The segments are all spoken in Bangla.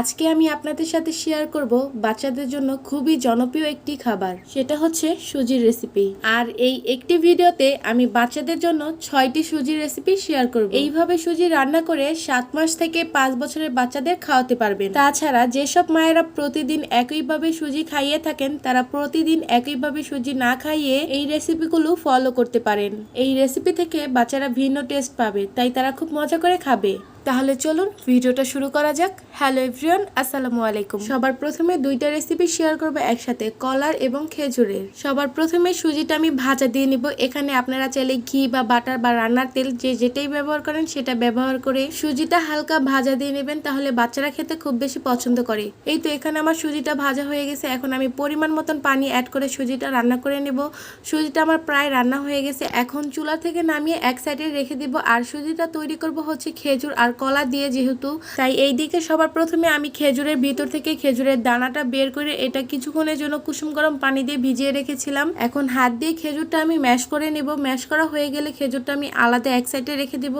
আজকে আমি আপনাদের সাথে শেয়ার করব বাচ্চাদের জন্য খুবই জনপ্রিয় একটি খাবার। সেটা হচ্ছে সুজির রেসিপি আর এই একটি ভিডিওতে আমি বাচ্চাদের জন্য ছয়টি সুজির রেসিপি শেয়ার করব। এইভাবে সুজি রান্না করে সাত মাস থেকে পাঁচ বছরের বাচ্চাদের খাওয়াতে পারবেন। তাছাড়া যেসব মায়েরা প্রতিদিন একইভাবে সুজি খাইয়ে থাকেন, তারা প্রতিদিন একইভাবে সুজি না খাইয়ে এই রেসিপিগুলো ফলো করতে পারেন। এই রেসিপি থেকে বাচ্চারা ভিন্ন টেস্ট পাবে, তাই তারা খুব মজা করে খাবে। তাহলে চলুন ভিডিওটা শুরু করা যাক। হ্যালো এভরিওয়ান আসসালামু আলাইকুম। সবার প্রথমে দুইটা রেসিপি শেয়ার করব একসাথে, কলার এবং খেজুরের। সবার প্রথমে সুজিটা আমি ভাজা দিয়ে নিব। এখানে আপনারা চাইলে ঘি বা বাটার বা রান্নার তেল যে যেটাই ব্যবহার করেন সেটা ব্যবহার করে সুজিটা হালকা ভাজা দিয়ে নেবেন, তাহলে বাচ্চারা খেতে খুব বেশি পছন্দ করে। এই তো এখানে আমার সুজিটা ভাজা হয়ে গেছে। এখন আমি পরিমাণ মতন পানি অ্যাড করে সুজিটা রান্না করে নেব। সুজিটা আমার প্রায় রান্না হয়ে গেছে। এখন চুলা থেকে নামিয়ে এক সাইডে রেখে দিব। আর সুজিটা তৈরি করব হচ্ছে খেজুর আর কলা দিয়ে যেহেতু, তাই এই দিকে সবার প্রথমে আমি খেজুরের ভিতর থেকে খেজুরের দানাটা বের করে এটা কিছুক্ষণের জন্য কুসুম গরম পানি দিয়ে ভিজিয়ে রেখেছিলাম। এখন হাত দিয়ে খেজুরটা আমি ম্যাশ করে নেব। ম্যাশ করা হয়ে গেলে খেজুরটা আমি আলাদা এক সাইডে রেখে দিব।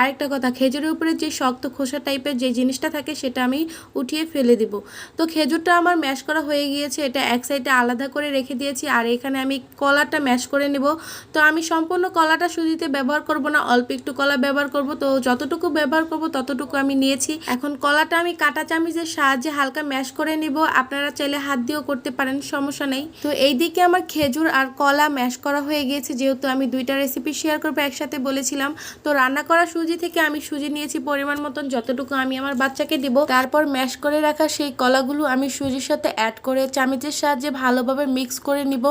আরেকটা কথা, খেজুরের উপরে যে শক্ত খোসা টাইপের যে জিনিসটা থাকে সেটা আমি উঠিয়ে ফেলে দিব। তো খেজুরটা আমার ম্যাশ করা হয়ে গিয়েছে, এটা এক সাইডে আলাদা করে রেখে দিয়েছি আর এখানে আমি কলাটা ম্যাশ করে নেব। তো আমি সম্পূর্ণ কলাটা সুজিতে ব্যবহার করব না, অল্প একটু কলা ব্যবহার করব। তো যতটুকু ব্যবহার করব ততটুকু আমি নিয়েছি। এখন কলাটা আমি কাটা চামিচের সাহায্যে হালকা ম্যাশ করে নিব। আপনারা চাইলে হাত দিয়েও করতে পারেন, সমস্যা নেই। তো এইদিকে আমার খেজুর আর কলা ম্যাশ করা হয়ে গিয়েছে। যেহেতু আমি দুইটা রেসিপি শেয়ার করব একসাথে বলেছিলাম। তো রান্না করা সুজি থেকে আমি সুজি নিয়েছি পরিমাণ মতন, যতটুকু আমি আমার বাচ্চাকে দিব। তারপর ম্যাশ করে রাখা সেই কলাগুলো আমি সুজির সাথে অ্যাড করে চামিচের সাহায্যে ভালোভাবে মিক্স করে নিব।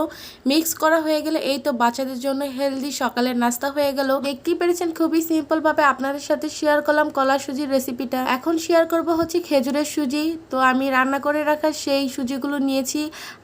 মিক্স করা হয়ে গেলে এই তো বাচ্চাদের জন্য হেলদি সকালের নাস্তা হয়ে গেল। দেখতেই পেরেছেন, খুবই সিম্পল ভাবে আপনাদের সাথে শেয়ার করলাম। কলা সুজির রেসিপিটা এখন শেয়ার করব হচ্ছে খেজুরের সুজি। তো আমি রান্না করে রাখা সেই সুজিগুলো নিয়েছি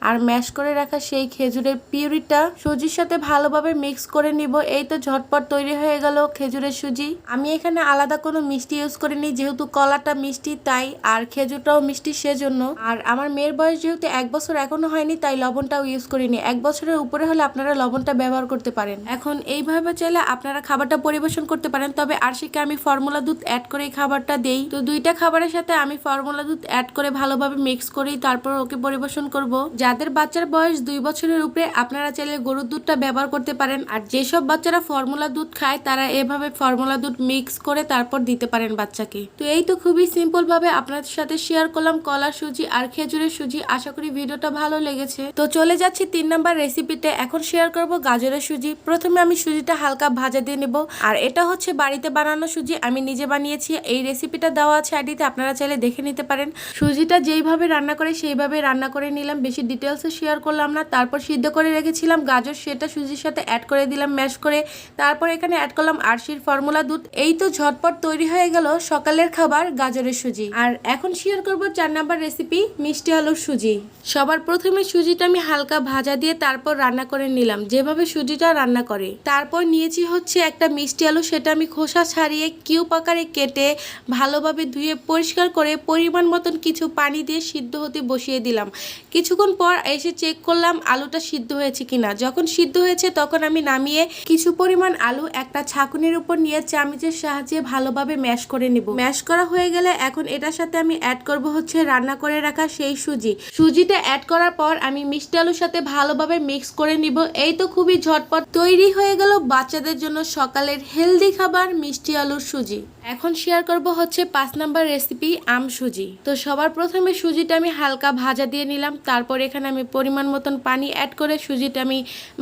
আর ম্যাশ করে রাখা সেই খেজুরের পিউরিটা। সুজির সাথে ভালোভাবে মিক্স করে নিব। এই তো ঝটপট তৈরি হয়ে গেল খেজুরের সুজি। আমি এখানে আলাদা কোনো মিষ্টি ইউজ করিনি, যেহেতু কলাটা মিষ্টি তাই, আর খেজুরটাও মিষ্টি সেজন্য। আর আমার মেয়ের বয়স যেহেতু এক বছর এখনও হয়নি, তাই লবণটাও ইউজ করিনি। এক বছরের উপরে হলে আপনারা লবণটা ব্যবহার করতে পারেন। এখন এইভাবে চাইলে আপনারা খাবারটা পরিবেশন করতে পারেন। তবে আরশিকে আমি ফর্মুলা দুধ অ্যাড করে এই খাবারটা দেই। তো দুইটা খাবারের সাথে আমি ফর্মুলা দুধ অ্যাড করে ভালোভাবে মিক্স করি তারপর ওকে পরিবেশন করব। যাদের বাচ্চার বয়স দুই বছরের উপরে, আপনারা চাইলে গরুর দুধটা ব্যবহার করতে পারেন। আর যেসব বাচ্চারা ফর্মুলা দুধ খায়, তারা এভাবে ফর্মুলা দুধ মিক্স করে তারপর দিতে পারেন বাচ্চাকে। তো এই তো খুবই সিম্পল ভাবে আপনাদের সাথে শেয়ার করলাম কলার সুজি আর খেজুরের সুজি। আশা করি ভিডিওটা ভালো লেগেছে। তো চলে যাচ্ছি তিন নাম্বার রেসিপিতে এখন শেয়ার করব গাজরের সুজি। প্রথমে আমি সুজিটা হালকা ভাজা দিয়ে নেব। আর এটা হচ্ছে বাড়িতে বানানো সুজি। আমি নিজে বানিয়েছি। এই রেসিপিটা দেওয়া আছে আইডিতে, আপনারা চাইলে দেখে নিতে পারেন। সুজিটা যেইভাবে রান্না করে, সেইভাবে রান্না করে নিলাম। বেশি ডিটেলসে শেয়ার করলাম না। তারপর সিদ্ধ করে রেখেছিলাম গাজর, সেটা সুজির সাথে অ্যাড করে দিলাম ম্যাশ করে। তারপর এখানে অ্যাড করলাম আরশির ফর্মুলা দুধ। এই তো ঝটপট তৈরি হয়ে গেল সকালের খাবার, গাজরের সুজি। আর এখন শেয়ার করব চার নাম্বার রেসিপি মিষ্টি আলুর সুজি। সবার প্রথমে সুজিটা আমি হালকা ভাজা দিয়ে তারপর রান্না করে নিলাম, যেভাবে সুজিটা রান্না করে। তারপর নিয়েছি হচ্ছে একটা মিষ্টি আলু, সেটা আমি খোসা ছাড়িয়ে কিউব আকারে কেটে ভালোভাবে ধুয়ে পরিষ্কার করে পরিমাণ মতন কিছু পানি দিয়ে সিদ্ধ হতে বসিয়ে দিলাম। কিছুক্ষণ পর এসে চেক করলাম আলুটা সিদ্ধ হয়েছে কিনা। যখন সিদ্ধ হয়েছে তখন আমি নামিয়ে কিছু পরিমাণ আলু একটা ছাকুনির উপর নিয়ে চামিচের সাহায্যে ভালোভাবে ম্যাশ করে নিব। ম্যাশ করা হয়ে গেলে এখন এটার সাথে আমি অ্যাড করব হচ্ছে রান্না করে রাখা সেই সুজি। সুজিটা অ্যাড করার পর আমি মিষ্টি আলুর সাথে ভালোভাবে মিক্স করে নিব। এই তো খুবই ঝটপট তৈরি হয়ে গেল বাচ্চাদের জন্য সকালের হেলদি খাবার মিষ্টি আলুর সুজি। এখন শেয়ার করব হচ্ছে পাঁচ নাম্বার রেসিপি আম সুজি। তো সবার প্রথমে সুজিটা আমি হালকা ভাজা দিয়ে নিলাম, তারপর এখানে আমি পরিমাণ মতন পানি অ্যাড করে সুজিটা আমি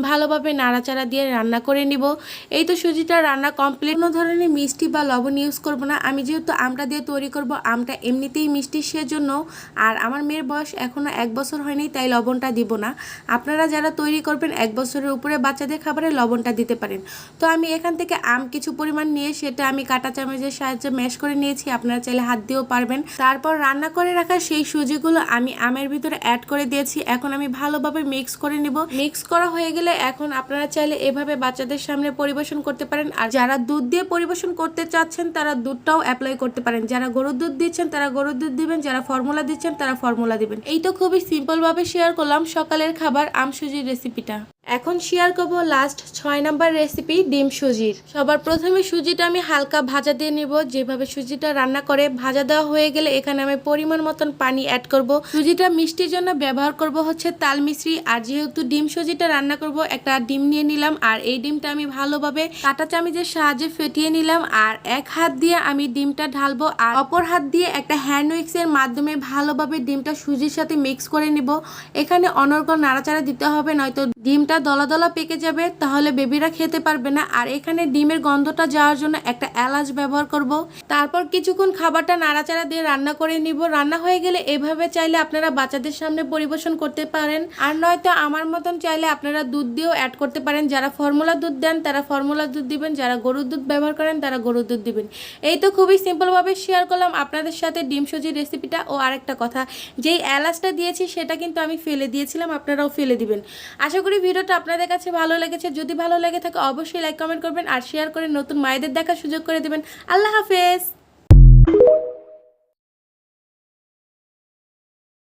ভালোভাবে নাড়াচাড়া দিয়ে রান্না করে নিব। এই তো সুজিটা রান্না কমপ্লিট কোনো ধরনের মিষ্টি বা লবণ ইউজ করব না, আমি যেহেতু আমটা দিয়ে তৈরি করব, আমটা এমনিতেই মিষ্টি সেজন্য, আর আমার মেয়ের বয়স এখনও এক বছর হয়নি, তাই লবণটা দিব না। আপনারা যারা তৈরি করবেন এক বছরের উপরে বাচ্চাদের খাবারে লবণটা দিতে পারেন। তো আমি এখান থেকে আম কিছু পরিমাণ নিয়ে সেটা আমি কাটা চামচের সাহায্যে ম্যাশ করে নিয়েছি, আপনারা চাইলে হাত দিয়েও পারবেন। তারপর রান্না করে রাখা সেই সুজিগুলো আমি আমের ভিতরে অ্যাড করে দিয়েছি। এখন আমি ভালোভাবে মিক্স করে নিব। মিক্স করা হয়ে গেলে এখন আপনারা চাইলে এভাবে বাচ্চাদের সামনে পরিবেশন করতে পারেন। আর যারা দুধ দিয়ে পরিবেশন করতে চাচ্ছেন, তারা দুধটাও অ্যাপ্লাই করতে পারেন। যারা গরুর দুধ দিচ্ছেন, তারা গরুর দুধ দিবেন। যারা ফর্মুলা দিচ্ছেন, তারা ফর্মুলা দিবেন। এই তো খুবই সিম্পল ভাবে শেয়ার করলাম সকালের খাবার আম সুজির রেসিপিটা এখন শেয়ার করব লাস্ট ছয় নাম্বার রেসিপি ডিম সুজির। সবার প্রথমে সুজিটা আমি হালকা ভাজা দিয়ে নেব। যেভাবে সুজিটা রান্না করে ভাজা দেওয়া হয়ে গেলে এখানে আমি পরিমাণ মতন পানি অ্যাড করব। সুজিটা মিষ্টির জন্য ব্যবহার করব হচ্ছে তাল মিশ্রি। আর যেহেতু ডিম সুজিটা রান্না করব, একটা ডিম নিয়ে নিলাম। আর এই ডিমটা আমি ভালোভাবে কাঁটা চামিচের সাহায্যে ফেটিয়ে নিলাম। আর এক হাত দিয়ে আমি ডিমটা ঢালবো। আর অপর হাত দিয়ে একটা হ্যান্ড উইক্সের মাধ্যমে ভালোভাবে ডিমটা সুজির সাথে মিক্স করে নিব। এখানে অনর্গল নাড়াচাড়া দিতে হবে, নয়তো ডিমটা দলা দলা পেকে যাবে, তাহলে বেবিরা খেতে পারবে না। আর এখানে ডিমের গন্ধটা যাওয়ার জন্য একটা এলাচ ব্যবহার করব। তারপর কিছুক্ষণ খাবারটা নাড়াচাড়া দিয়ে রান্না করে নিব। রান্না হয়ে গেলে এভাবে চাইলে আপনারা বাচ্চাদের সামনে পরিবেশন করতে পারেন। আর নয়তো আমার মতন চাইলে আপনারা দুধ দিয়েও অ্যাড করতে পারেন। যারা ফর্মুলা দুধ দেন, তারা ফর্মুলা দুধ দিবেন। যারা গরুর দুধ ব্যবহার করেন, তারা গরুর দুধ দিবেন। এই তো খুবই সিম্পলভাবে শেয়ার করলাম আপনাদের সাথে ডিম সুজির রেসিপিটা ও আরেকটা কথা, যেই এলাচটা দিয়েছি, সেটা কিন্তু আমি ফেলে দিয়েছিলাম, আপনারাও ফেলে দিবেন। আশা করি ভিডিওটা আপনাদের কাছে ভালো লেগেছে, যদি ভালো লেগে থাকে অবশ্যই লাইক কমেন্ট করবেন আর শেয়ার করে নতুন মায়েদের দেখার সুযোগ করে দেবেন। আল্লাহ হাফেজ!